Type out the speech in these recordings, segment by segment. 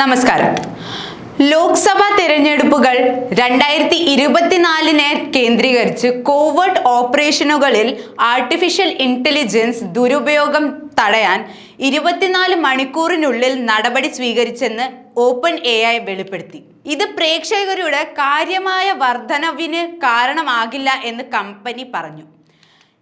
നമസ്കാരം. ലോക്സഭാ തിരഞ്ഞെടുപ്പുകൾ രണ്ടായിരത്തി ഇരുപത്തിനാലിനെ കേന്ദ്രീകരിച്ച് കോവിഡ് ഓപ്പറേഷനുകളിൽ ആർട്ടിഫിഷ്യൽ ഇന്റലിജൻസ് ദുരുപയോഗം തടയാൻ ഇരുപത്തിനാല് മണിക്കൂറിനുള്ളിൽ നടപടി സ്വീകരിച്ചെന്ന് ഓപ്പൺ എ ഐ വെളിപ്പെടുത്തി. ഇത് പ്രേക്ഷകരുടെ കാര്യമായ വർധനവിന് കാരണമാകില്ല എന്ന് കമ്പനി പറഞ്ഞു.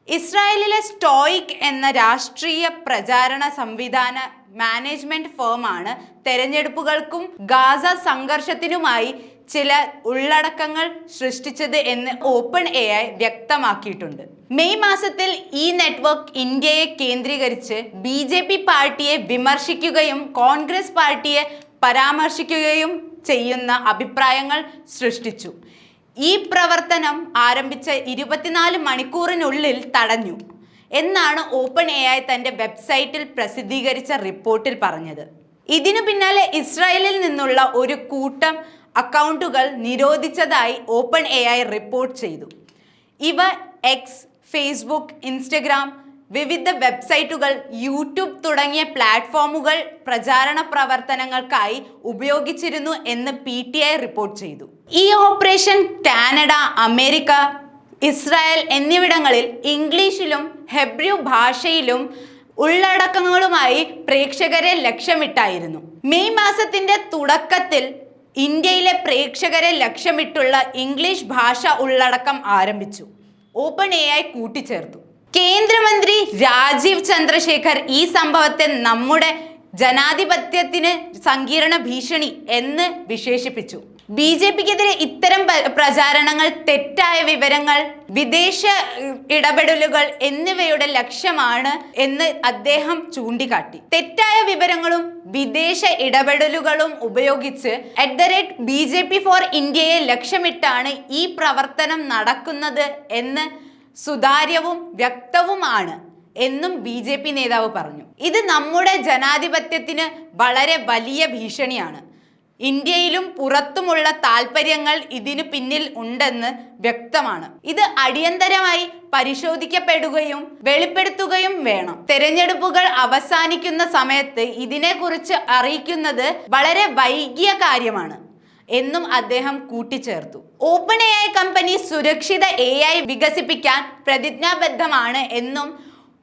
ഇസ്രായേലിലെ സ്റ്റോയിക് എന്ന രാഷ്ട്രീയ പ്രചാരണ സംവിധാന മാനേജ്മെന്റ് ഫേമാണ് തെരഞ്ഞെടുപ്പുകൾക്കും ഗാസ സംഘർഷത്തിനുമായി ചില ഉള്ളടക്കങ്ങൾ സൃഷ്ടിച്ചത് എന്ന് ഓപ്പൺ എ ഐ വ്യക്തമാക്കിയിട്ടുണ്ട്. മെയ് മാസത്തിൽ ഈ നെറ്റ്വർക്ക് ഇന്ത്യയെ കേന്ദ്രീകരിച്ച് ബി ജെ പി പാർട്ടിയെ വിമർശിക്കുകയും കോൺഗ്രസ് പാർട്ടിയെ പരാമർശിക്കുകയും ചെയ്യുന്ന അഭിപ്രായങ്ങൾ സൃഷ്ടിച്ചു. ഈ പ്രവർത്തനം ആരംഭിച്ച ഇരുപത്തിനാല് മണിക്കൂറിനുള്ളിൽ തടഞ്ഞു. എന്നാണ് ഓപ്പൺ എ ഐ തന്റെ വെബ്സൈറ്റിൽ പ്രസിദ്ധീകരിച്ച റിപ്പോർട്ടിൽ പറഞ്ഞത്. ഇതിനു പിന്നാലെ ഇസ്രായേലിൽ നിന്നുള്ള ഒരു കൂട്ടം അക്കൗണ്ടുകൾ നിരോധിച്ചതായി ഓപ്പൺ എ ഐ റിപ്പോർട്ട് ചെയ്തു. ഇവ എക്സ് ഫേസ്ബുക്ക് ഇൻസ്റ്റഗ്രാം വിവിധ വെബ്സൈറ്റുകൾ യൂട്യൂബ് തുടങ്ങിയ പ്ലാറ്റ്ഫോമുകൾ പ്രചാരണ പ്രവർത്തനങ്ങൾക്കായി ഉപയോഗിച്ചിരുന്നു എന്ന് പി ടി ഐ റിപ്പോർട്ട് ചെയ്തു. ഈ ഓപ്പറേഷൻ കാനഡ അമേരിക്ക ഇസ്രായേൽ എന്നിവിടങ്ങളിൽ ഇംഗ്ലീഷിലും ഹെബ്രു ഭാഷയിലും ഉള്ളടക്കങ്ങളുമായി പ്രേക്ഷകരെ ലക്ഷ്യമിട്ടായിരുന്നു. മെയ് മാസത്തിന്റെ തുടക്കത്തിൽ ഇന്ത്യയിലെ പ്രേക്ഷകരെ ലക്ഷ്യമിട്ടുള്ള ഇംഗ്ലീഷ് ഭാഷ ഉള്ളടക്കം ആരംഭിച്ചു. ഓപ്പൺ എ ഐ കൂട്ടിച്ചേർത്തു. കേന്ദ്രമന്ത്രി രാജീവ് ചന്ദ്രശേഖർ ഈ സംഭവത്തെ നമ്മുടെ ജനാധിപത്യത്തിന് സങ്കീർണ ഭീഷണി എന്ന് വിശേഷിപ്പിച്ചു. ബി ജെ പിക്കെതിരെ ഇത്തരം പ്രചാരണങ്ങൾ തെറ്റായ വിവരങ്ങൾ വിദേശ ഇടപെടലുകൾ എന്നിവയുടെ ലക്ഷ്യമാണ് എന്ന് അദ്ദേഹം ചൂണ്ടിക്കാട്ടി. തെറ്റായ വിവരങ്ങളും വിദേശ ഇടപെടലുകളും ഉപയോഗിച്ച് at the rate B J P for ഇന്ത്യയെ ലക്ഷ്യമിട്ടാണ് ഈ പ്രവർത്തനം നടക്കുന്നത് എന്ന് സുതാര്യവും വ്യക്തവുമാണ് എന്നും ബി ജെ പി നേതാവ് പറഞ്ഞു. ഇത് നമ്മുടെ ജനാധിപത്യത്തിന് വളരെ വലിയ ഭീഷണിയാണ്. ഇന്ത്യയിലും പുറത്തുമുള്ള താല്പര്യങ്ങൾ ഇതിനു പിന്നിൽ ഉണ്ടെന്ന് വ്യക്തമാണ്. ഇത് അടിയന്തരമായി പരിശോധിക്കപ്പെടുകയും വെളിപ്പെടുത്തുകയും വേണം. തെരഞ്ഞെടുപ്പുകൾ അവസാനിക്കുന്ന സമയത്ത് ഇതിനെക്കുറിച്ച് അറിയിക്കുന്നത് വളരെ വൈകിയ കാര്യമാണ് എന്നും അദ്ദേഹം കൂട്ടിച്ചേർത്തു. ഓപ്പൺ എ ഐ കമ്പനി സുരക്ഷിത എ ഐ വികസിപ്പിക്കാൻ പ്രതിജ്ഞാബദ്ധമാണ് എന്നും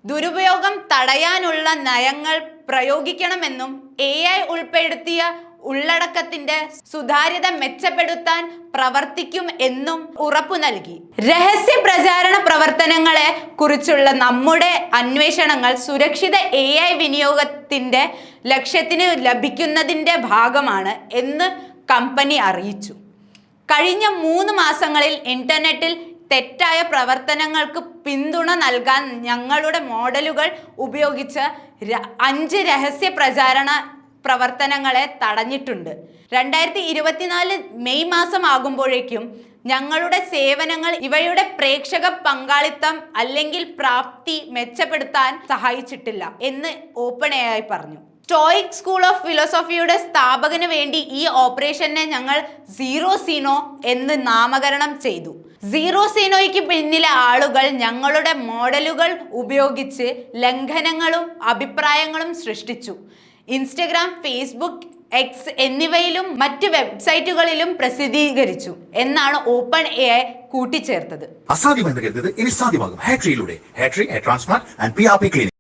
ദുരുപയോഗം തടയാനുള്ള നയങ്ങൾ പ്രയോഗിക്കണമെന്നും എ ഐ ഉൾപ്പെടുത്തിയ ഉള്ളടക്കത്തിന്റെ സുതാര്യത മെച്ചപ്പെടുത്താൻ പ്രവർത്തിക്കും എന്നും ഉറപ്പു നൽകി. രഹസ്യ പ്രചാരണ പ്രവർത്തനങ്ങളെ കുറിച്ചുള്ള നമ്മുടെ അന്വേഷണങ്ങൾ സുരക്ഷിത എ ഐ വിനിയോഗത്തിന്റെ ലക്ഷ്യത്തിന് ലഭിക്കുന്നതിന്റെ ഭാഗമാണ് എന്ന് കമ്പനി അറിയിച്ചു. കഴിഞ്ഞ മൂന്ന് മാസങ്ങളിൽ ഇന്റർനെറ്റിൽ തെറ്റായ പ്രവർത്തനങ്ങൾക്ക് പിന്തുണ നൽകാൻ ഞങ്ങളുടെ മോഡലുകൾ ഉപയോഗിച്ച് അഞ്ച് രഹസ്യ പ്രചാരണ പ്രവർത്തനങ്ങളെ തടഞ്ഞിട്ടുണ്ട്. രണ്ടായിരത്തി ഇരുപത്തിനാല് മെയ് മാസം ആകുമ്പോഴേക്കും ഞങ്ങളുടെ സേവനങ്ങൾ ഇവയുടെ പ്രേക്ഷക പങ്കാളിത്തം അല്ലെങ്കിൽ പ്രാപ്തി മെച്ചപ്പെടുത്താൻ സഹായിച്ചിട്ടില്ല എന്ന് ഓപ്പൺ പറഞ്ഞു. സ്റ്റോയിക് സ്കൂൾ ഓഫ് ഫിലോസഫിയുടെ സ്ഥാപകന് വേണ്ടി ഈ ഓപ്പറേഷനെ ഞങ്ങൾ സീറോ സീനോ എന്ന് നാമകരണം ചെയ്തു. സീറോ സീനോയ്ക്ക് പിന്നിലെ ആളുകൾ ഞങ്ങളുടെ മോഡലുകൾ ഉപയോഗിച്ച് ലംഘനങ്ങളും അഭിപ്രായങ്ങളും സൃഷ്ടിച്ചു. ഇൻസ്റ്റഗ്രാം ഫേസ്ബുക്ക് എക്സ് എന്നിവയിലും മറ്റ് വെബ്സൈറ്റുകളിലും പ്രസിദ്ധീകരിച്ചു എന്നാണ് ഓപ്പൺ എ ഐ കൂട്ടിച്ചേർത്തത്. അസാധ്യമെന്ന് കരുതത് ഇനി സാധ്യമാകും. ഹാട്രിയിലൂടെ ഹാട്രി transplant and P R P clinic